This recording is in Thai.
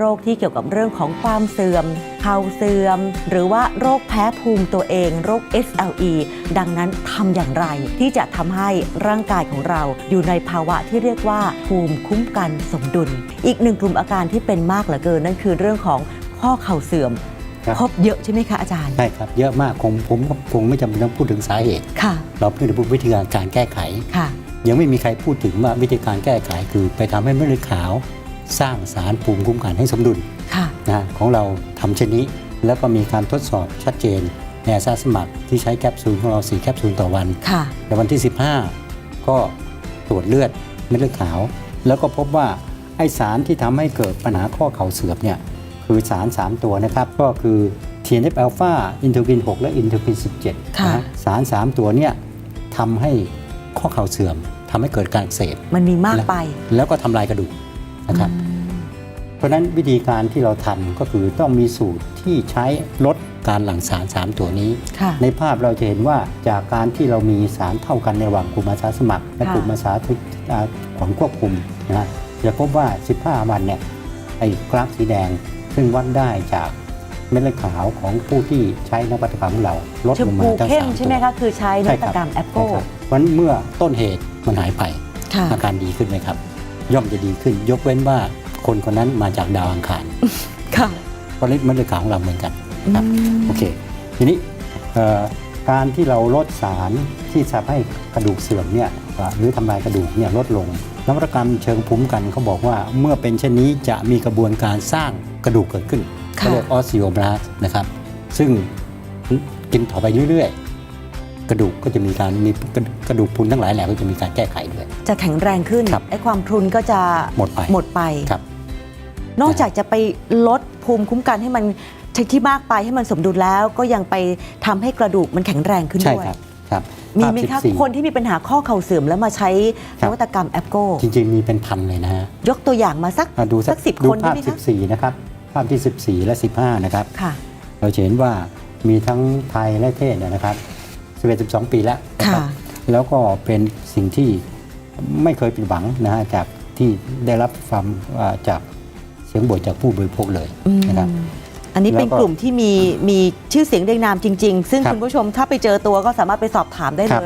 โรคที่เกี่ยวกับเรื่องของความเสื่อม เข่าเสื่อม หรือว่าโรคแพ้ภูมิตัวเอง โรค SLE ดังนั้นทำอย่างไร ที่จะทำให้ร่างกายของเราอยู่ในภาวะที่เรียกว่า ภูมิคุ้มกันสมดุล อีกหนึ่งกลุ่มอาการที่เป็นมากเหลือเกิน นั่นคือเรื่องของข้อเข่าเสื่อมครับ พบเยอะใช่ไหมคะอาจารย์ ใช่ครับ เยอะมากคงผมก็คงไม่จำเป็นต้องพูดถึงสาเหตุ ค่ะ เราเพียงแต่พูดวิธีการการแก้ไข ค่ะ ยังไม่มีใครพูดถึงว่าวิธีการแก้ไขคือไปทำให้เม็ดเลือดขาว สร้างสารภูมิคุ้มกันให้สมดุลค่ะนะของเราทำเช่นนี้ แล้วก็มีการทดสอบชัดเจนในอาสาสมัครที่ใช้แคปซูลของเรา4แคปซูลต่อวันค่ะในวันที่ 15 ก็ตรวจเลือดเม็ดเลือดขาว แล้วก็พบว่าไอสารที่ทำให้เกิดปัญหาข้อเข่าเสื่อมเนี่ยคือสาร 3 ตัวนะครับ ก็คือ TNF อ l p h a อินเทอร์กิน 6 และอินเทอร์กิน 17ค่ะนะสาร 3 ตัวเนี่ยทำให้ข้อเข่าเสื่อมทำให้เกิดการอักเสบมันมีมากไป แล้วก็ทำลายกระดูก นะครับอืมเพราะฉะนั้นวิธีการที่เราทำก็คือต้องมีสูตรที่ใช้ลดการหลั่งสาร 3 ตัวนี้ค่ะในภาพเราจะเห็นว่าจากการที่เรามีสารเท่ากันในระหว่างกลุ่มอาสาสมัคร และค่ะกลุ่มอาสาที่อ่าของควบคุมนะฮะจะพบว่า 15 วันเนี่ยไอ้กราฟสีแดงซึ่งวัดได้จากเม็ดเลือดขาวของผู้ที่ใช้นวัตกรรมของเราลดชลมงมาพูทั้งเข้มสามใช่ไหมตัวคะคือใช้นใช่วัคตรับกรรมแอปโกใช่ครับเพราะฉะนั้นเมื่อต้นเหตุมันหายไปค่ะอาการดีขึ้นไหมครับ ย่อมจะดีขึ้น ยกเว้นว่าคนคนนั้นมาจากดาวอังคารค่ะเพราะฤทธิ์เม็ดเลือดขาวของเราเหมือนกันครับอืมโอเค ทีนี้เอ่อการที่เราลดสารที่ทำให้กระดูกเสื่อมเนี่ยเอ่อหรือทำลายกระดูกเนี่ยลดลงนวัตกรรมเชิงภูมิคุ้มกันเขาบอกว่าเมื่อเป็นเช่นนี้จะมีกระบวนการสร้างกระดูกเกิดขึ้นค่ะเขาเรียกออสซิโอบลาสนะครับ ซึ่งกินต่อไปเรื่อยๆ กระดูกก็จะมีการมีกระดูกพรุนทั้งหลายแหล่ก็จะมีการแก้ไขด้วย จะแข็งแรงขึ้นครับไอ้ความพรุนก็จะหมดไปหมดไปครับ นอกจากจะไปลดภูมิคุ้มกันให้มันที่มากไปให้มันสมดุลแล้ว ก็ยังไปทำให้กระดูกมันแข็งแรงขึ้นใช่ด้วยครับครับมีไหมภาคะพ14คนที่มีปัญหาข้อเข่าเสื่อมแล้วมาใช้ครันบวัตกรรมแอปโกจริง ๆ มีเป็นพันเลยนะฮะยกตัวอย่างมาสักอะดูสักสิบดูคนได้ภาพไหมคะ14นะครับภาพที่ 14 และ 15 นะครับค่ะเราจะเห็นว่ามีทั้งไทยและเทศเนยนะครับ 11 12 ปีแล้วนะครับค่ะแล้วก็เป็นสิ่งที่ไม่เคยผิดหวังนะฮะจากที่ได้รับความอ่าจากเสียงบ่นจากผู้บริโภคเลยอืมนะครับอันนี้เป็นแล้วก็กลุ่มที่มีมีชื่อเสียงเรียงนามจริง ๆ ซึ่งครับคุณผู้ชมถ้าไปเจอตัวก็สามารถไปสอบถามได้ครับเลย